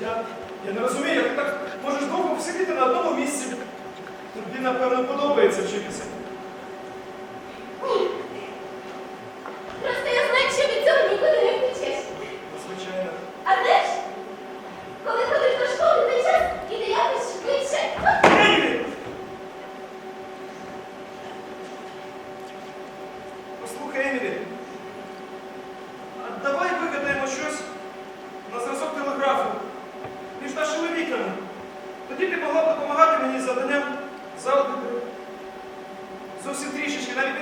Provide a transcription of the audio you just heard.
Я я не розумію, як так можеш довго посидіти на одному місці. Тобі, напевно, подобається вчитися. Просто я знаю, від цього нікуди не втечеш. Ну, звичайно. А де ж, коли ходиш до школи, той час іде якось швидше. Ні! Послухай, Емілі. Нашими. Тоді ти могла б допомагати мені з заданням за один. Зовсім трішечки, навіть.